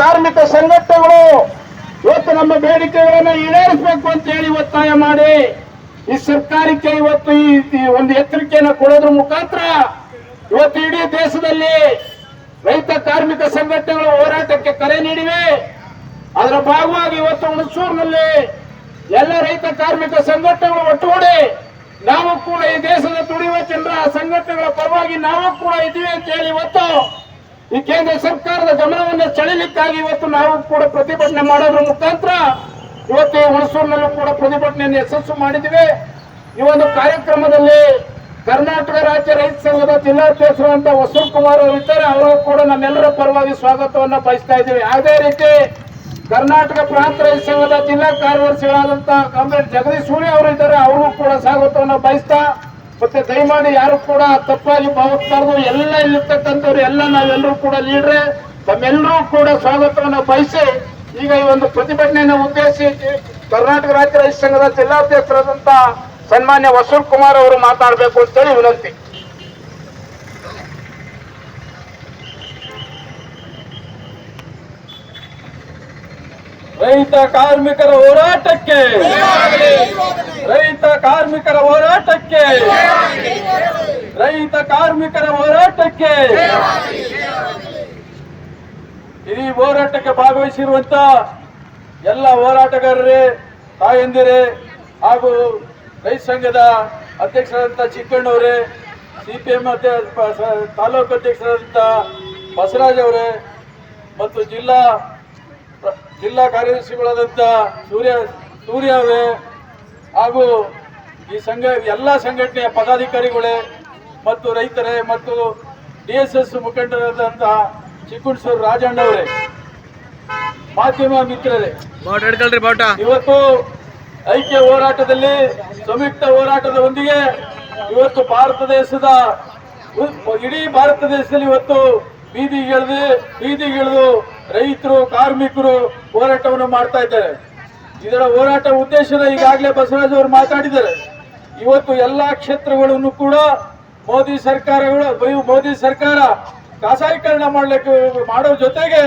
ಕಾರ್ಮಿಕ ಸಂಘಟನೆಗಳು ಇವತ್ತು ನಮ್ಮ ಬೇಡಿಕೆಗಳನ್ನು ಈಡೇರಿಸಬೇಕು ಅಂತ ಹೇಳಿ ಒತ್ತಾಯ ಮಾಡಿ, ಈ ಸರ್ಕಾರಕ್ಕೆ ಇವತ್ತು ಈ ಒಂದು ಎಚ್ಚರಿಕೆಯನ್ನು ಕೊಡೋದ್ರ ಮುಖಾಂತರ ಇವತ್ತು ಇಡೀ ದೇಶದಲ್ಲಿ ರೈತ ಕಾರ್ಮಿಕ ಸಂಘಟನೆಗಳು ಹೋರಾಟಕ್ಕೆ ಕರೆ ನೀಡಿವೆ. ಅದರ ಭಾಗವಾಗಿ ಇವತ್ತು ಹುಣಸೂರಿನಲ್ಲಿ ಎಲ್ಲ ರೈತ ಕಾರ್ಮಿಕ ಸಂಘಟನೆಗಳು ಒಟ್ಟುಗೂಡಿ ನಾವು ಕೂಡ ಈ ದೇಶದ ತುಳಿಯುವ ಚಂದ್ರ ಸಂಘಟನೆಗಳ ಪರವಾಗಿ ನಾವು ಕೂಡ ಇದ್ದೀವಿ ಅಂತ ಹೇಳಿ ಇವತ್ತು ಈ ಕೇಂದ್ರ ಸರ್ಕಾರದ ಗಮನವನ್ನು ಸೆಳೆಯಲಿಕ್ಕಾಗಿ ಇವತ್ತು ನಾವು ಕೂಡ ಪ್ರತಿಭಟನೆ ಮಾಡೋದ್ರ ಮುಖಾಂತರ ಇವತ್ತು ಹುಣಸೂರಿನಲ್ಲೂ ಕೂಡ ಪ್ರತಿಭಟನೆಯನ್ನು ಯಶಸ್ಸು ಮಾಡಿದ್ದೇವೆ. ಈ ಒಂದು ಕಾರ್ಯಕ್ರಮದಲ್ಲಿ ಕರ್ನಾಟಕ ರಾಜ್ಯ ರೈತ ಸಂಘದ ಅಂತ ವಸೂಲ್ ಕುಮಾರ್ ಅವರು ಇದ್ದಾರೆ. ಅವರು ಕೂಡ ನಮ್ಮೆಲ್ಲರ ಪರವಾಗಿ ಸ್ವಾಗತವನ್ನು ಬಯಸ್ತಾ ಇದ್ದೀವಿ. ಅದೇ ರೀತಿ ಕರ್ನಾಟಕ ಪ್ರಾಂತ ರೈತ ಸಂಘದ ಜಿಲ್ಲಾ ಕಾರ್ಯದರ್ಶಿಗಳಾದಂತಹ ಕಾಮ್ರೇಡ್ ಜಗದೀಶ್ ಸೂರ್ಯ ಅವರು ಇದ್ದಾರೆ. ಅವರು ಕೂಡ ಸ್ವಾಗತವನ್ನು ಬಯಸ್ತಾ ಮತ್ತೆ ದಯಮಾಡಿ ಯಾರು ಕೂಡ ತಪ್ಪಾಗಿ ಭಾವಿಸ್ಬಾರ್ದು. ಎಲ್ಲ ಇಲ್ಲಿರ್ತಕ್ಕಂಥವ್ರು ಎಲ್ಲ ನಾವೆಲ್ಲರೂ ಕೂಡ ಲೀಡ್ರೆ. ತಮ್ಮೆಲ್ಲರೂ ಕೂಡ ಸ್ವಾಗತವನ್ನು ಬಯಸಿ ಈಗ ಈ ಒಂದು ಪ್ರತಿಭಟನೆಯನ್ನು ಉದ್ದೇಶಿಸಿ ಕರ್ನಾಟಕ ರಾಜ್ಯ ರೈತ ಸಂಘದ ಜಿಲ್ಲಾಧ್ಯಕ್ಷರಾದಂತ ಸನ್ಮಾನ್ಯ ವಸೂಲ್ ಕುಮಾರ್ ಅವರು ಮಾತಾಡಬೇಕು ಅಂತೇಳಿ ವಿನಂತಿ. ರೈತ ಕಾರ್ಮಿಕರ ಹೋರಾಟಕ್ಕೆ ರೈತ ಕಾರ್ಮಿಕರ ಹೋರಾಟಕ್ಕೆ. ರೈತ ಕಾರ್ಮಿಕರ ಹೋರಾಟಕ್ಕೆ. ಈ ಹೋರಾಟಕ್ಕೆ ಭಾಗವಹಿಸಿರುವಂತ ಎಲ್ಲ ಹೋರಾಟಗಾರರೇ, ತಾಯಂದಿರೇ ಹಾಗೂ ರೈತ ಸಂಘದ ಅಧ್ಯಕ್ಷರಾದಂಥ ಚಿಕ್ಕಣ್ಣವರೇ ಸಿ ಪಿ ತಾಲೂಕು ಅಧ್ಯಕ್ಷರಾದಂಥ ಬಸವರಾಜ್ ಅವರೇ ಮತ್ತು ಜಿಲ್ಲಾ ಜಿಲ್ಲಾ ಕಾರ್ಯದರ್ಶಿಗಳಾದಂಥ ಸೂರ್ಯ ಸೂರ್ಯ ಅವರೇ ಹಾಗೂ ಈ ಸಂಘ ಎಲ್ಲ ಸಂಘಟನೆಯ ಪದಾಧಿಕಾರಿಗಳೇ ಮತ್ತು ರೈತರೇ ಮತ್ತು ಡಿ ಎಸ್ ಎಸ್ ಮುಖಂಡರಾದಂತಹ ಚಿಕ್ಕುಣಸೂರು ರಾಜಣ್ಣವರೇ ಮಾಧ್ಯಮ ಮಿತ್ರರೇ ಇವತ್ತು ಐಕ್ಯ ಹೋರಾಟದಲ್ಲಿ ಸಂಯುಕ್ತ ಹೋರಾಟದ ಒಂದಿಗೆ ಇವತ್ತು ಭಾರತ ದೇಶದ ಇಡೀ ಭಾರತ ದೇಶದಲ್ಲಿ ಇವತ್ತು ಬೀದಿಗಿಳಿದು ಬೀದಿಗಿಳಿದು ರೈತರು ಕಾರ್ಮಿಕರು ಹೋರಾಟವನ್ನು ಮಾಡ್ತಾ ಇದ್ದಾರೆ. ಇದರ ಹೋರಾಟ ಉದ್ದೇಶದ ಈಗಾಗಲೇ ಬಸವರಾಜ್ ಅವರು ಮಾತಾಡಿದ್ದಾರೆ. ಇವತ್ತು ಎಲ್ಲಾ ಕ್ಷೇತ್ರಗಳನ್ನು ಕೂಡ ಮೋದಿ ಸರ್ಕಾರಗಳು ಮೋದಿ ಸರ್ಕಾರ ಖಾಸಗೀಕರಣ ಮಾಡಲಿಕ್ಕೆ ಮಾಡೋ ಜೊತೆಗೆ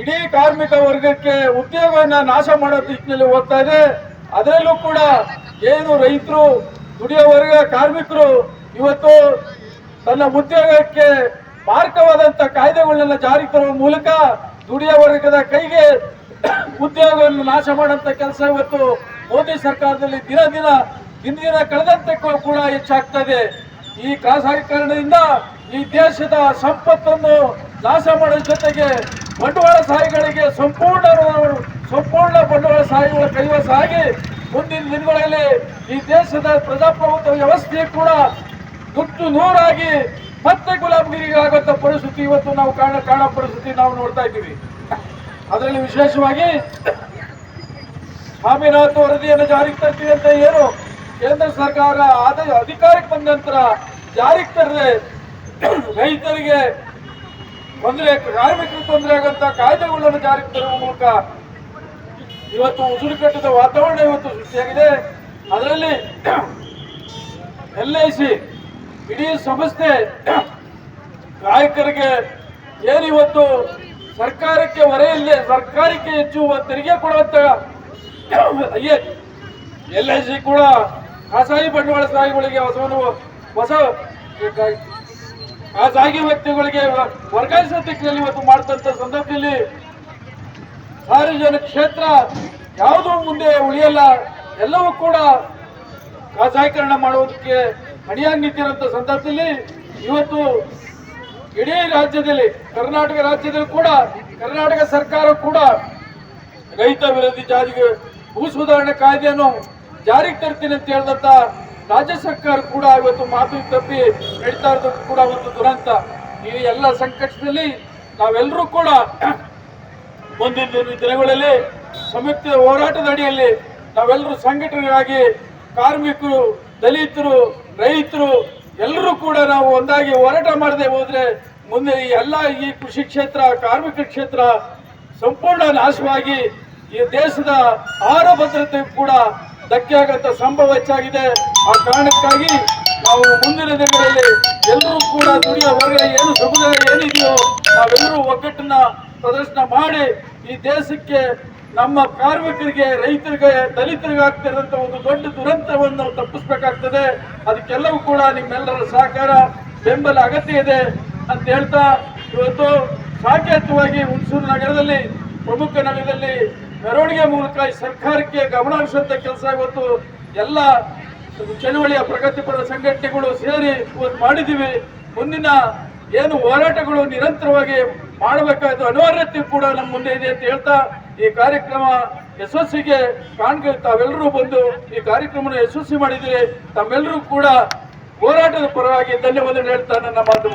ಇಡೀ ಕಾರ್ಮಿಕ ವರ್ಗಕ್ಕೆ ಉದ್ಯೋಗವನ್ನ ನಾಶ ಮಾಡೋ ದಿಕ್ಕಿನಲ್ಲಿ ಹೋಗ್ತಾ ಇದೆ. ಅದರಲ್ಲೂ ಕೂಡ ಏನು ರೈತರು, ದುಡಿಯೋ ವರ್ಗ ಕಾರ್ಮಿಕರು ಇವತ್ತು ತನ್ನ ಉದ್ಯೋಗಕ್ಕೆ ಮಾರ್ಗವಾದಂತ ಕಾಯ್ದೆಗಳನ್ನೆಲ್ಲ ಜಾರಿಗೆ ತರುವ ಮೂಲಕ ದುಡಿಯೋ ವರ್ಗದ ಕೈಗೆ ಉದ್ಯೋಗವನ್ನು ನಾಶ ಮಾಡುವಂತ ಕೆಲಸ ಇವತ್ತು ಮೋದಿ ಸರ್ಕಾರದಲ್ಲಿ ದಿನ ದಿನ ಹಿಂದಿನ ದಿನ ಕಳೆದಂತೆ ಕೂಡ ಹೆಚ್ಚಾಗ್ತಾ ಇದೆ ಈ ಖಾಸಗೀಕರಣದಿಂದ ಈ ದೇಶದ ಸಂಪತ್ತನ್ನು ನಾಶ ಮಾಡುವ ಜೊತೆಗೆ ಬಂಡವಾಳ ಸಾಹಿಗಳಿಗೆ ಸಂಪೂರ್ಣ ಸಂಪೂರ್ಣ ಬಂಡವಾಳ ಸಾಹಿಗಳ ಕೈವಸ ಆಗಿ ಮುಂದಿನ ದಿನಗಳಲ್ಲಿ ಈ ದೇಶದ ಪ್ರಜಾಪ್ರಭುತ್ವ ವ್ಯವಸ್ಥೆ ಕೂಡ ತುಟ್ಟು ನೂರಾಗಿ ಮತ್ತೆ ಗುಲಾಮಗಿರಿಗಾಗುವಂತ ಪರಿಸ್ಥಿತಿ ಇವತ್ತು ನಾವು ಕಾಣ ಕಾಣೋ ಪರಿಸ್ಥಿತಿ ನಾವು ನೋಡ್ತಾ ಇದ್ದೀವಿ. ಅದರಲ್ಲಿ ವಿಶೇಷವಾಗಿ ಸ್ವಾಮಿನಾಥ್ ವರದಿಯನ್ನು ಜಾರಿಗೆ ತರ್ತೀವಿ ಅಂತ ಏನು? ಕೇಂದ್ರ ಸರ್ಕಾರ ಆದಾಯ ಅಧಿಕಾರಕ್ಕೆ ಬಂದ ನಂತರ ಜಾರಿಗೆ ತರದೆ ರೈತರಿಗೆ ತೊಂದರೆ, ಕಾರ್ಮಿಕರಿಗೆ ತೊಂದರೆ ಆಗುವಂತ ಕಾಯ್ದೆಗಳನ್ನು ಜಾರಿಗೆ ತರುವ ಮೂಲಕ ಇವತ್ತು ಉಸಿರುಕಟ್ಟದ ವಾತಾವರಣ ಇವತ್ತು ಸೃಷ್ಟಿಯಾಗಿದೆ. ಅದರಲ್ಲಿ ಎಲ್ ಐ ಸಿ, ಇಡೀ ಸಂಸ್ಥೆ ಗ್ರಾಹಕರಿಗೆ ಏನಿವತ್ತು ಸರ್ಕಾರಕ್ಕೆ ಹೊರೆಯಲ್ಲಿ ಸರ್ಕಾರಕ್ಕೆ ಹೆಚ್ಚು ತೆರಿಗೆ ಕೊಡುವಂತ ಎಲ್ ಐ ಸಿ ಕೂಡ ಖಾಸಗಿ ಬಂಡವಾಳ ಸಾಹಿಗಳಿಗೆ ಹೊಸವನ್ನು ಹೊಸ ಖಾಸಗಿ ವ್ಯಕ್ತಿಗಳಿಗೆ ವರ್ಗಾಯಿಸುವ ದಿಕ್ಕಿನಲ್ಲಿ ಇವತ್ತು ಮಾಡ್ತಂತ ಸಂದರ್ಭದಲ್ಲಿ ಸಾರ್ವಜನಿಕ ಕ್ಷೇತ್ರ ಯಾವುದೂ ಮುಂದೆ ಉಳಿಯಲ್ಲ, ಎಲ್ಲವೂ ಕೂಡ ಖಾಸಗೀಕರಣ ಮಾಡುವುದಕ್ಕೆ ಅಡಿಯಾಗಿ ನಿಂತಿರುವಂತ ಸಂದರ್ಭದಲ್ಲಿ ಇವತ್ತು ಇಡೀ ರಾಜ್ಯದಲ್ಲಿ, ಕರ್ನಾಟಕ ರಾಜ್ಯದಲ್ಲಿ ಕೂಡ, ಕರ್ನಾಟಕ ಸರ್ಕಾರ ಕೂಡ ರೈತ ವಿರೋಧಿ ಜಾರಿಗೆ ಭೂ ಸುಧಾರಣೆ ಕಾಯ್ದೆಯನ್ನು ಜಾರಿಗೆ ತರ್ತೀನಿ ಅಂತ ಹೇಳಿದಂತ ರಾಜ್ಯ ಸರ್ಕಾರ ಕೂಡ ಇವತ್ತು ಮಾತು ತಪ್ಪಿ ನಡೀತಾ ಇರೋದು ಕೂಡ ಒಂದು ದುರಂತ. ಈ ಎಲ್ಲ ಸಂಕಷ್ಟದಲ್ಲಿ ನಾವೆಲ್ಲರೂ ಕೂಡ ಮುಂದಿನ ದಿನ- ದಿನಗಳಲ್ಲಿ ಸಂಯುಕ್ತ ಹೋರಾಟದ ಅಡಿಯಲ್ಲಿ ನಾವೆಲ್ಲರೂ ಸಂಘಟನೆಯಾಗಿ ಕಾರ್ಮಿಕರು, ದಲಿತರು, ರೈತರು ಎಲ್ಲರೂ ಕೂಡ ನಾವು ಒಂದಾಗಿ ಹೋರಾಟ ಮಾಡದೆ ಹೋದ್ರೆ ಮುಂದೆ ಈ ಎಲ್ಲ ಈ ಕೃಷಿ ಕ್ಷೇತ್ರ, ಕಾರ್ಮಿಕ ಕ್ಷೇತ್ರ ಸಂಪೂರ್ಣ ನಾಶವಾಗಿ ಈ ದೇಶದ ಆಹಾರ ಭದ್ರತೆ ಕೂಡ ಧಕ್ಕೆ ಆಗಂತ ಸಂಭವ ಹೆಚ್ಚಾಗಿದೆ. ಆ ಕಾರಣಕ್ಕಾಗಿ ನಾವು ಮುಂದಿನ ದಿನಗಳಲ್ಲಿ ಎಲ್ಲರೂ ಕೂಡ ದುಡಿಯೋ ಹೊರಗೆ ಏನು ಸಮುದಾಯ ಏನಿದೆಯೋ ನಾವೆಲ್ಲರೂ ಒಗ್ಗಟ್ಟನ್ನ ಪ್ರದರ್ಶನ ಮಾಡಿ ಈ ದೇಶಕ್ಕೆ ನಮ್ಮ ಕಾರ್ಮಿಕರಿಗೆ, ರೈತರಿಗೆ, ದಲಿತರಿಗೆ ಆಗ್ತಿರೋಂಥ ಒಂದು ದೊಡ್ಡ ದುರಂತವನ್ನು ನಾವು ತಪ್ಪಿಸ್ಬೇಕಾಗ್ತದೆ. ಅದಕ್ಕೆಲ್ಲವೂ ಕೂಡ ನಿಮ್ಮೆಲ್ಲರ ಸಹಕಾರ, ಬೆಂಬಲ ಅಗತ್ಯ ಇದೆ ಅಂತ ಹೇಳ್ತಾ ಇವತ್ತು ಸಾಕೇತವಾಗಿ ಹುಣಸೂರು ನಗರದಲ್ಲಿ, ಪ್ರಮುಖ ನಗರದಲ್ಲಿ ಮೆರವಣಿಗೆ ಮೂಲಕ ಈ ಸರ್ಕಾರಕ್ಕೆ ಗಮನ ಹರಿಸುವಂತ ಕೆಲಸ ಇವತ್ತು ಎಲ್ಲ ಚಳುವಳಿಯ ಪ್ರಗತಿಪರ ಸಂಘಟನೆಗಳು ಸೇರಿ ಇವತ್ತು ಮಾಡಿದ್ದೀವಿ. ಮುಂದಿನ ಏನು ಹೋರಾಟಗಳು ನಿರಂತರವಾಗಿ ಮಾಡಬೇಕಾದ ಅನಿವಾರ್ಯತೆ ಕೂಡ ನಮ್ಮ ಮುಂದೆ ಇದೆ ಅಂತ ಹೇಳ್ತಾ ಈ ಕಾರ್ಯಕ್ರಮ ಯಶಸ್ಸಿಗೆ ಕಾಣ್ಕ, ತಾವೆಲ್ಲರೂ ಬಂದು ಈ ಕಾರ್ಯಕ್ರಮನ ಯಶಸ್ವಿ ಮಾಡಿದರೆ ತಮ್ಮೆಲ್ಲರೂ ಕೂಡ ಹೋರಾಟದ ಪರವಾಗಿ ಧನ್ಯವಾದ ಹೇಳ್ತಾ ನನ್ನ ಮಾತು.